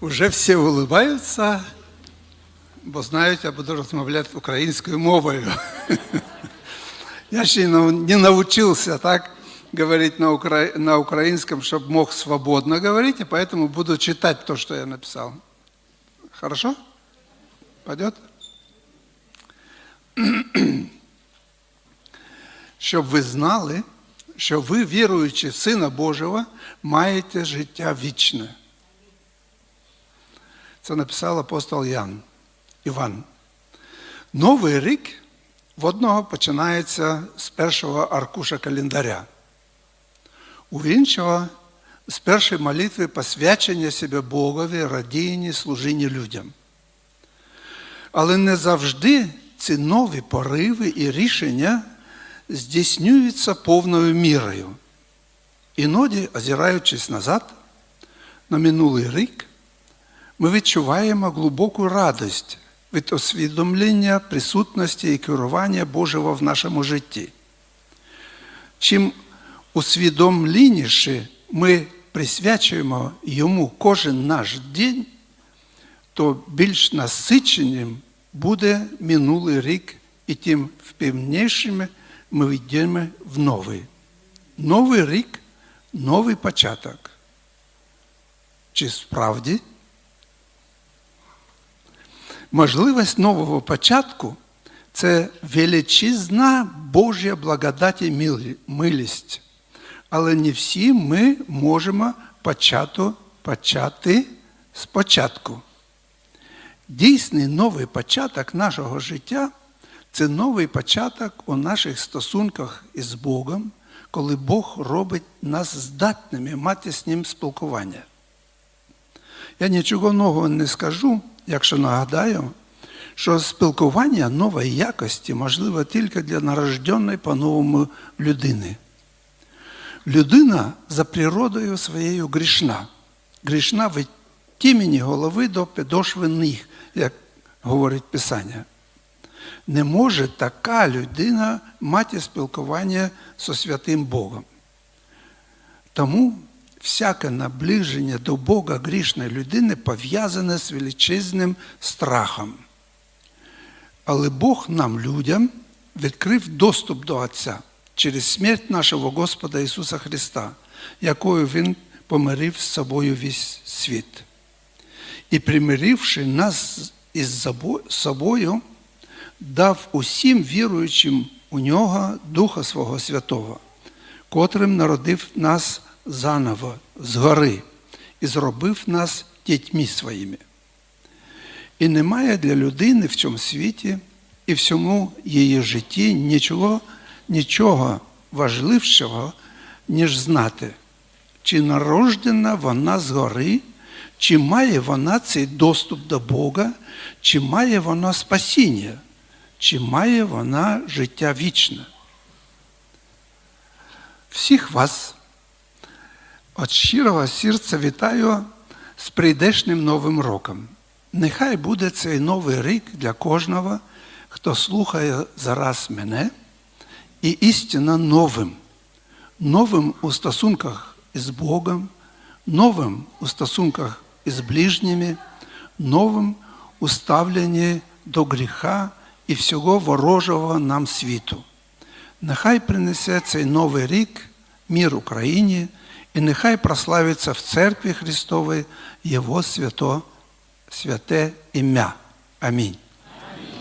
Уже всі улыбаються, бо знають, я буду розмовляти українською мовою. Я ще не не навчився так говорить на, укра... на украинском, чтобы мог свободно говорить, и поэтому буду читать то, что я написал. Хорошо? Пойдет? Щоб ви знали, що ви, віруючи в Сина Божого, маєте життя вічне. Це написав апостол Ян, Іван. Новий рік в одного починається з першого аркуша календаря, у іншого з першої молитви посвячення себе Богові, радінні, служінні людям. Але не завжди ці нові пориви і рішення здійснюються повною мірою. Іноді, озираючись назад, на минулий рік, ми відчуваємо глибоку радість від усвідомлення присутності і керування Божого в нашому житті. Чим усвідомленіше ми присвячуємо йому кожен наш день, то більш насиченим буде минулий рік і тим впевнішими ми йдемо в новий. Новий рік новий початок. Чи справді? Можливість нового початку це величезна Божа благодать і милість. Але не всі ми можемо почати, почати спочатку. Дійсний новий початок нашого життя це новий початок у наших стосунках із Богом, коли Бог робить нас здатними мати з Ним спілкування. Я нічого нового не скажу, якщо нагадаю, що спілкування нової якості можливе тільки для народженої по-новому людини. Людина за природою своєю грішна. Грішна від тімені голови до підошви ніг, як говорить Писання. Не може така людина мати спілкування зі святим Богом. Тому всяке наближення до Бога грішної людини пов'язане з величезним страхом. Але Бог нам, людям, відкрив доступ до Отця через смерть нашого Господа Ісуса Христа, якою Він помирив з собою весь світ. І примиривши нас із собою, дав усім віруючим у нього Духа Свого Святого, котрим народив нас заново згори і зробив нас дітьми своїми. І немає для людини в цьому світі і всьому її житті нічого, нічого важлившого, ніж знати, чи народжена вона згори, чи має вона цей доступ до Бога, чи має вона спасіння, чи має вона життя вічне. Всіх вас від щирого серця вітаю з прийдешнім Новим роком. Нехай буде цей новий рік для кожного, хто слухає зараз мене, і істинно новим, новим у стосунках із Богом, новим у стосунках із ближніми, новим у ставленні до гріха і всього ворожого нам світу. Нехай принесе цей новий рік мір Україні, і нехай прославиться в Церкві Христовій Його свято, святе ім'я. Амінь.